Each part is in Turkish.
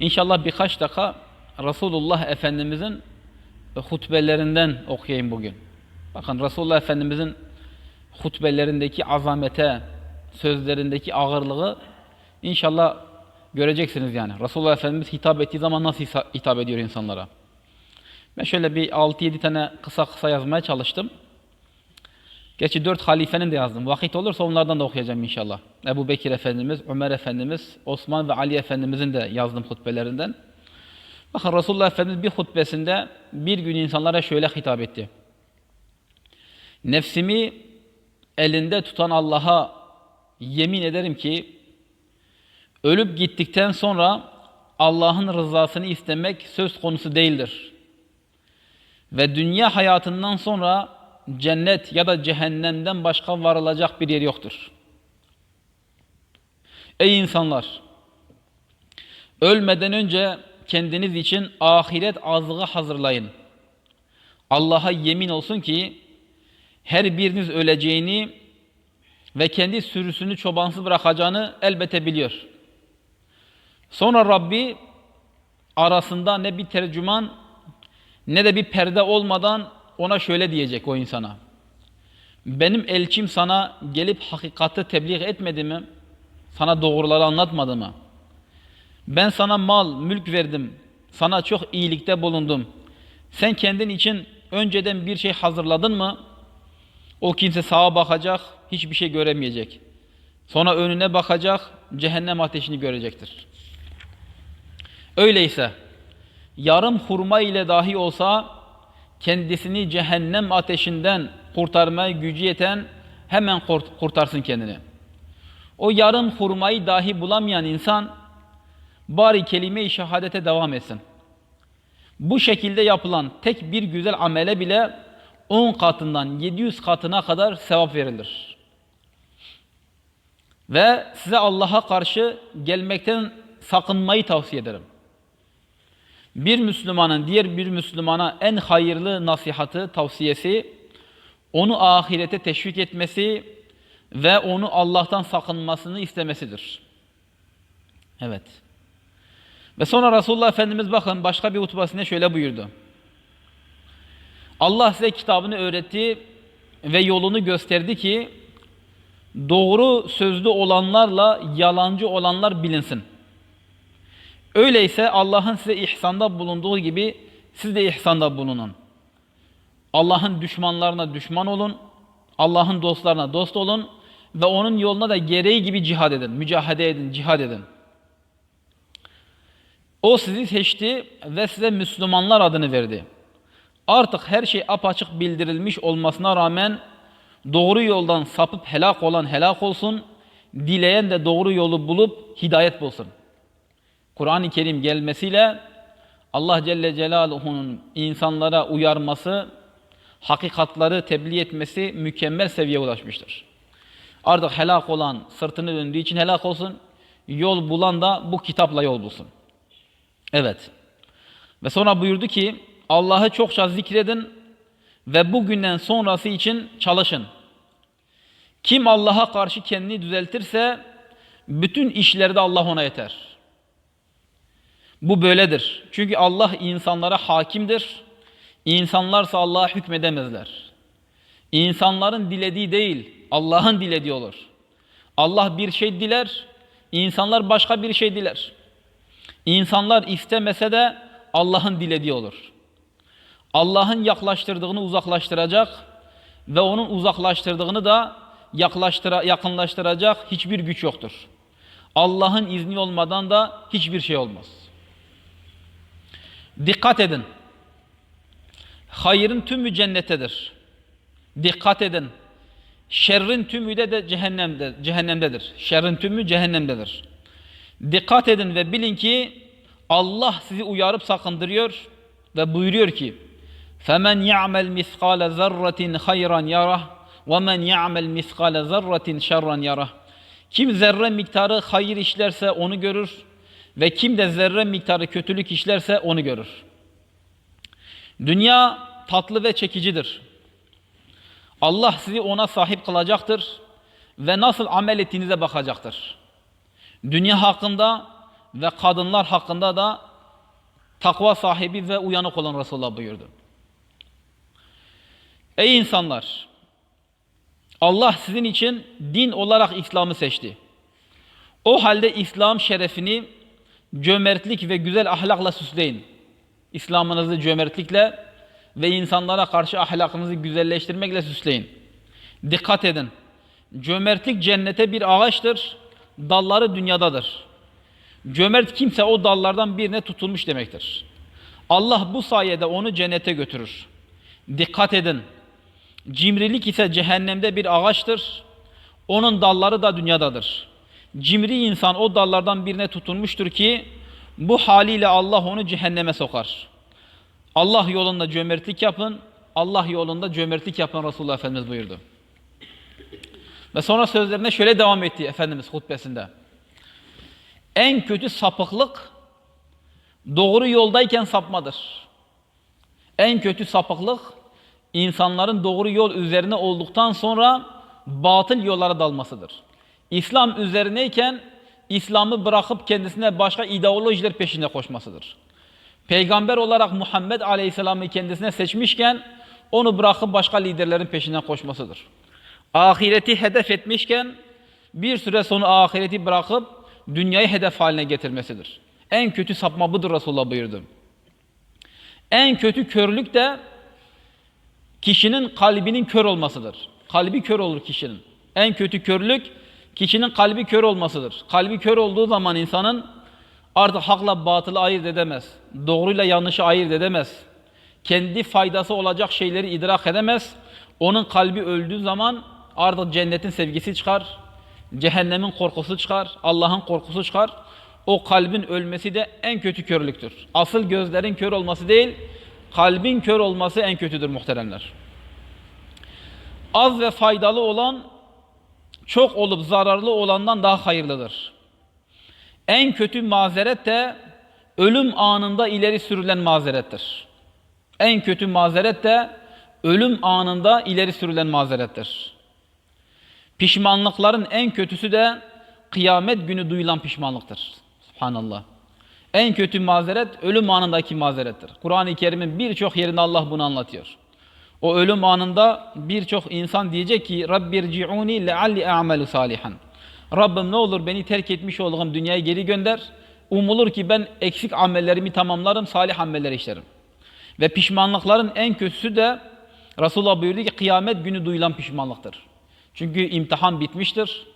İnşallah birkaç dakika Resulullah Efendimizin hutbelerinden okuyayım bugün. Bakın Resulullah Efendimizin hutbelerindeki azamete, sözlerindeki ağırlığı inşallah göreceksiniz yani. Resulullah Efendimiz hitap ettiği zaman nasıl hitap ediyor insanlara. Ben şöyle bir 6-7 tane kısa kısa yazmaya çalıştım. Gerçi dört halifenin de yazdım. Vakit olursa onlardan da okuyacağım inşallah. Ebu Bekir Efendimiz, Ömer Efendimiz, Osman ve Ali Efendimizin de yazdım hutbelerinden. Bakın Resulullah Efendimiz bir hutbesinde bir gün insanlara şöyle hitap etti. Nefsimi elinde tutan Allah'a yemin ederim ki ölüp gittikten sonra Allah'ın rızasını istemek söz konusu değildir. Ve dünya hayatından sonra cennet ya da cehennemden başka varılacak bir yer yoktur. Ey insanlar! Ölmeden önce kendiniz için ahiret azığı hazırlayın. Allah'a yemin olsun ki her biriniz öleceğini ve kendi sürüsünü çobansız bırakacağını elbette biliyor. Sonra Rabbi arasında ne bir tercüman ne de bir perde olmadan ona şöyle diyecek o insana. Benim elçim sana gelip hakikati tebliğ etmedi mi? Sana doğruları anlatmadı mı? Ben sana mal, mülk verdim. Sana çok iyilikte bulundum. Sen kendin için önceden bir şey hazırladın mı? O kimse sağa bakacak, hiçbir şey göremeyecek. Sonra önüne bakacak, cehennem ateşini görecektir. Öyleyse yarım hurma ile dahi olsa kendisini cehennem ateşinden kurtarmaya gücü yeten hemen kurtarsın kendini. O yarım hurmayı dahi bulamayan insan bari kelime-i şehadete devam etsin. Bu şekilde yapılan tek bir güzel amele bile 10 katından 700 katına kadar sevap verilir. Ve size Allah'a karşı gelmekten sakınmayı tavsiye ederim. Bir Müslümanın diğer bir Müslümana en hayırlı nasihatı, tavsiyesi onu ahirete teşvik etmesi ve onu Allah'tan sakınmasını istemesidir. Evet. Ve sonra Resulullah Efendimiz bakın başka bir hutbasında şöyle buyurdu. Allah size kitabını öğretti ve yolunu gösterdi ki doğru sözlü olanlarla yalancı olanlar bilinsin. Öyleyse Allah'ın size ihsanda bulunduğu gibi siz de ihsanda bulunun. Allah'ın düşmanlarına düşman olun, Allah'ın dostlarına dost olun ve onun yoluna da gereği gibi cihad edin, mücahede edin, cihad edin. O sizi seçti ve size Müslümanlar adını verdi. Artık her şey apaçık bildirilmiş olmasına rağmen doğru yoldan sapıp helak olan helak olsun, dileyen de doğru yolu bulup hidayet bulsun. Kur'an-ı Kerim gelmesiyle Allah Celle Celaluhu'nun insanlara uyarması, hakikatları tebliğ etmesi mükemmel seviyeye ulaşmıştır. Artık helak olan sırtını döndüğü için helak olsun, yol bulan da bu kitapla yol bulsun. Evet. Ve sonra buyurdu ki Allah'ı çokça zikredin ve bugünden sonrası için çalışın. Kim Allah'a karşı kendini düzeltirse bütün işlerde Allah ona yeter. Bu böyledir. Çünkü Allah insanlara hakimdir. İnsanlarsa Allah'a hükmedemezler. İnsanların dilediği değil, Allah'ın dilediği olur. Allah bir şey diler, insanlar başka bir şey diler. İnsanlar istemese de Allah'ın dilediği olur. Allah'ın yaklaştırdığını uzaklaştıracak ve onun uzaklaştırdığını da yaklaştıra, yakınlaştıracak hiçbir güç yoktur. Allah'ın izni olmadan da hiçbir şey olmaz. Dikkat edin. Hayırın tümü cennettedir. Dikkat edin. Şerrin tümü de, de cehennemde, cehennemdedir. Şerrin tümü cehennemdedir. Dikkat edin ve bilin ki Allah sizi uyarıp sakındırıyor ve buyuruyor ki فَمَنْ يَعْمَلْ مِثْقَالَ ذَرَّةٍ خَيْرًا يَرَهُ وَمَنْ يَعْمَلْ مِثْقَالَ ذَرَّةٍ شَرًّا يَرَهُ Kim zerre miktarı hayır işlerse onu görür ve kim de zerre miktarı kötülük işlerse onu görür. Dünya tatlı ve çekicidir. Allah sizi ona sahip kılacaktır ve nasıl amel ettiğinize bakacaktır. Dünya hakkında ve kadınlar hakkında da takva sahibi ve uyanık olan Resulullah buyurdu. Ey insanlar! Allah sizin için din olarak İslam'ı seçti. O halde İslam şerefini cömertlik ve güzel ahlakla süsleyin. İslam'ınızı cömertlikle ve insanlara karşı ahlakınızı güzelleştirmekle süsleyin. Dikkat edin. Cömertlik cennete bir ağaçtır, dalları dünyadadır. Cömert kimse o dallardan birine tutulmuş demektir. Allah bu sayede onu cennete götürür. Dikkat edin. Cimrilik ise cehennemde bir ağaçtır. Onun dalları da dünyadadır. Cimri insan o dallardan birine tutunmuştur ki bu haliyle Allah onu cehenneme sokar. Allah yolunda cömertlik yapın. Allah yolunda cömertlik yapın Resulullah Efendimiz buyurdu. Ve sonra sözlerine şöyle devam etti Efendimiz hutbesinde. En kötü sapıklık doğru yoldayken sapmadır. En kötü sapıklık insanların doğru yol üzerine olduktan sonra batıl yollara dalmasıdır. İslam üzerineyken İslam'ı bırakıp kendisine başka ideolojiler peşinde koşmasıdır. Peygamber olarak Muhammed Aleyhisselam'ı kendisine seçmişken onu bırakıp başka liderlerin peşinden koşmasıdır. Ahireti hedef etmişken bir süre sonra ahireti bırakıp dünyayı hedef haline getirmesidir. En kötü sapma budur Resulullah buyurdu. En kötü körlük de kişinin kalbinin kör olmasıdır. Kalbi kör olur kişinin. En kötü körlük kişinin kalbi kör olmasıdır. Kalbi kör olduğu zaman insanın artık hakla batılı ayırt edemez. Doğruyla yanlışı ayırt edemez. Kendi faydası olacak şeyleri idrak edemez. Onun kalbi öldüğü zaman artık cennetin sevgisi çıkar. Cehennemin korkusu çıkar. Allah'ın korkusu çıkar. O kalbin ölmesi de en kötü körlüktür. Asıl gözlerin kör olması değil, kalbin kör olması en kötüdür muhteremler. Az ve faydalı olan çok olup zararlı olandan daha hayırlıdır. En kötü mazeret de ölüm anında ileri sürülen mazerettir. En kötü mazeret de ölüm anında ileri sürülen mazerettir. Pişmanlıkların en kötüsü de kıyamet günü duyulan pişmanlıktır. Subhanallah. En kötü mazeret ölüm anındaki mazerettir. Kur'an-ı Kerim'in birçok yerinde Allah bunu anlatıyor. O ölüm anında birçok insan diyecek ki Rabbirci'uni lealli a'melu salihan. Rabbim ne olur beni terk etmiş olduğum dünyayı geri gönder. Umulur ki ben eksik amellerimi tamamlarım, salih ameller işlerim. Ve pişmanlıkların en kötüsü de Resulullah buyurdu ki kıyamet günü duyulan pişmanlıktır. Çünkü imtihan bitmiştir.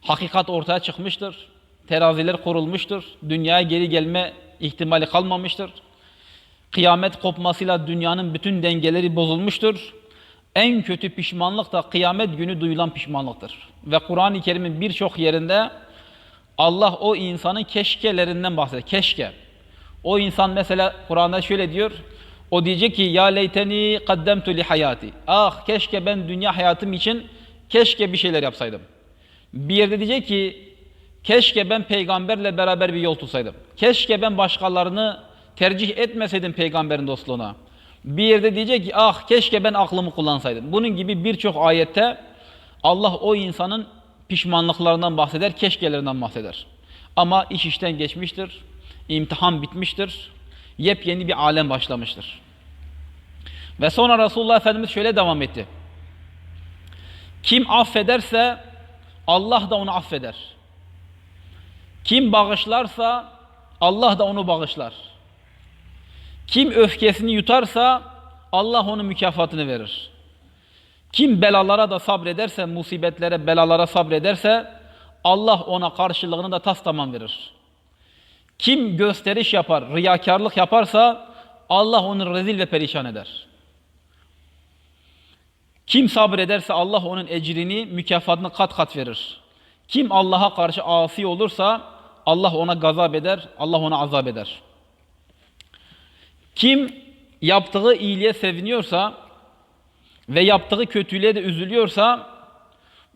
Hakikat ortaya çıkmıştır. Teraziler kurulmuştur. Dünyaya geri gelme ihtimali kalmamıştır. Kıyamet kopmasıyla dünyanın bütün dengeleri bozulmuştur. En kötü pişmanlık da kıyamet günü duyulan pişmanlıktır. Ve Kur'an-ı Kerim'in birçok yerinde Allah o insanın keşkelerinden bahseder. Keşke. O insan mesela Kur'an'da şöyle diyor. O diyecek ki ya leyteni kaddemtu li hayati. Ah keşke ben dünya hayatım için keşke bir şeyler yapsaydım. Bir yerde diyecek ki keşke ben peygamberle beraber bir yol tutsaydım. Keşke ben başkalarını tercih etmeseydim peygamberin dostluğuna. Bir yerde diyecek ki ah keşke ben aklımı kullansaydım. Bunun gibi birçok ayette Allah o insanın pişmanlıklarından bahseder, keşkelerinden bahseder. Ama iş işten geçmiştir, imtihan bitmiştir, yepyeni bir alem başlamıştır. Ve sonra Resulullah Efendimiz şöyle devam etti. Kim affederse Allah da onu affeder. Kim bağışlarsa Allah da onu bağışlar. Kim öfkesini yutarsa Allah onun mükafatını verir. Kim belalara da sabrederse, musibetlere, belalara sabrederse Allah ona karşılığını da tas tamam verir. Kim gösteriş yapar, riyakarlık yaparsa Allah onu rezil ve perişan eder. Kim sabrederse Allah onun ecrini, mükafatını kat kat verir. Kim Allah'a karşı asi olursa Allah ona gazap eder, Allah ona azap eder. Kim yaptığı iyiliğe seviniyorsa ve yaptığı kötülüğe de üzülüyorsa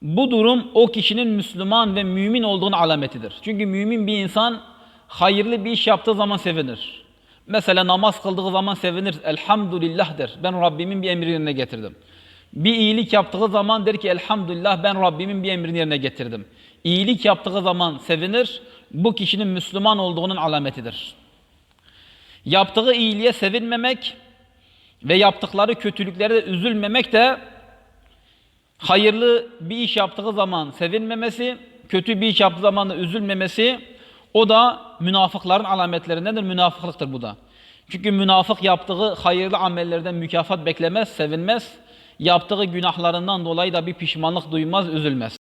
bu durum o kişinin Müslüman ve mümin olduğunu alametidir. Çünkü mümin bir insan hayırlı bir iş yaptığı zaman sevinir. Mesela namaz kıldığı zaman sevinir. Elhamdülillah der. Ben Rabbimin bir emrini yerine getirdim. Bir iyilik yaptığı zaman der ki elhamdülillah ben Rabbimin bir emrini yerine getirdim. iyilik yaptığı zaman sevinir. Bu kişinin Müslüman olduğunun alametidir. Yaptığı iyiliğe sevinmemek ve yaptıkları kötülüklere de üzülmemek de hayırlı bir iş yaptığı zaman sevinmemesi, kötü bir iş yaptığı zaman da üzülmemesi o da münafıkların alametlerindendir. Münafıklıktır bu da. Çünkü münafık yaptığı hayırlı amellerden mükafat beklemez, sevinmez. Yaptığı günahlarından dolayı da bir pişmanlık duymaz, üzülmez.